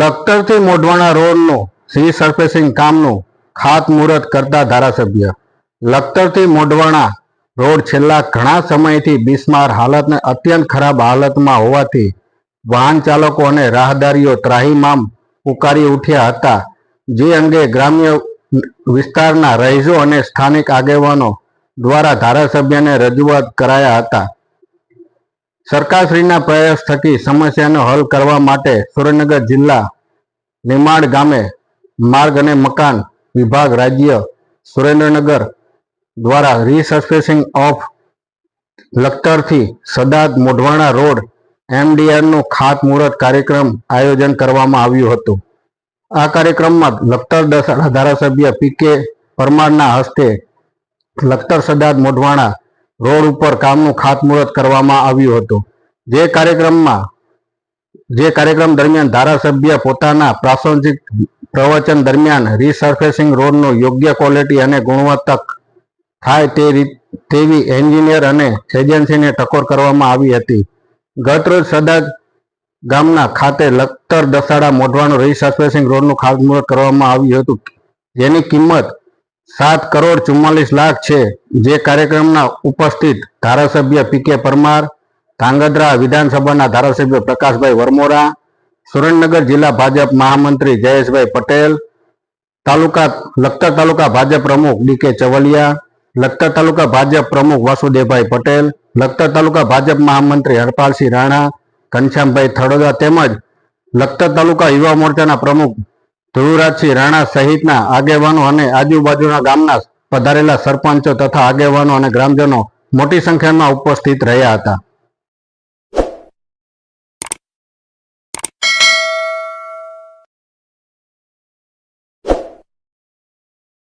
લખતરથી મોઢવાણા રોડનું C surfacing કામનું ખાતમુહૂર્ત કરતા ધારાસભ્ય. લખતરથી મોઢવાણા રોડ છેલ્લા ઘણા સમયથી બિસ્માર હાલતને અત્યંત ખરાબ હાલતમાં હોવાથી વાહન ચાલકો અને રાહદારીઓ ત્રાહીમામ પુકારી ઉઠ્યા હતા. જે અંગે ગ્રામ્ય વિસ્તારના રહીશો અને સ્થાનિક આગેવાનો દ્વારા ધારાસભ્યને રજૂઆત કરાયા હતા. સરકારશ્રીના પ્રયાસ થકી સમસ્યાનો હલ કરવા માટે સુરેન્દ્રનગર જિલ્લા નિમાડ ગામે માર્ગ અને મકાન વિભાગ રાજ્ય સુરેન્દ્રનગર દ્વારા રીસસ્પેસિંગ ઓફ લખતરથી સદાદ મોઢવાણા રોડ એમડીઆરનું ખાતમુહૂર્ત કાર્યક્રમ આયોજન કરવામાં આવ્યું હતું. આ કાર્યક્રમમાં લખતર દસાડા ધારાસભ્ય પી કે પરમારના હસ્તે લખતર સદાદ મોઢવાણા રોડ ઉપર કામનું ખાતમુહૂર્ત કરવામાં આવ્યું હતું. જે કાર્યક્રમમાં, જે કાર્યક્રમ દરમિયાન ધારાસભ્ય પોતાના પ્રાસંગિક પ્રવચન દરમિયાન રીસર્ફેસિંગ રોડનું યોગ્ય ક્વોલિટી અને ગુણવત્તક થાય તે તેવી એન્જિનિયર અને એજન્સીને ટકોર કરવામાં આવી હતી. ગતરોજ સદાજ ગામના ખાતે લખતર દસાડા મોઢવાનું રીસર્ફેસિંગ રોડનું ખાતમુહૂર્ત કરવામાં આવ્યું હતું. જેની કિંમત સાત કરોડ ચુમ્માલીસ લાખ છે. જે કાર્યક્રમના ઉપસ્થિત ધારાસભ્ય પી કે પરમાર, ધાંગધ્રા વિધાનસભાના ધારાસભ્ય પ્રકાશભાઈ વરમોરા, સુરેન્દ્રનગર જિલ્લા ભાજપ મહામંત્રી જયેશભાઈ પટેલ, તાલુકા, લખતર તાલુકા ભાજપ પ્રમુખ ડી કે ચવલિયા, લખતર તાલુકા ભાજપ પ્રમુખ વાસુદેવભાઈ પટેલ, લખતર તાલુકા ભાજપ મહામંત્રી હરપાલસિંહ રાણા, ઘનશ્યામભાઈ થડોદા તેમજ લખતર તાલુકા યુવા મોરચાના પ્રમુખ ધ્રુવરાજસિંહ રાણા સહિતના આગેવાનો અને આજુબાજુના ગામના પધારેલા સરપંચો તથા આગેવાનો અને ગ્રામજનો મોટી સંખ્યામાં ઉપસ્થિત રહ્યા હતા.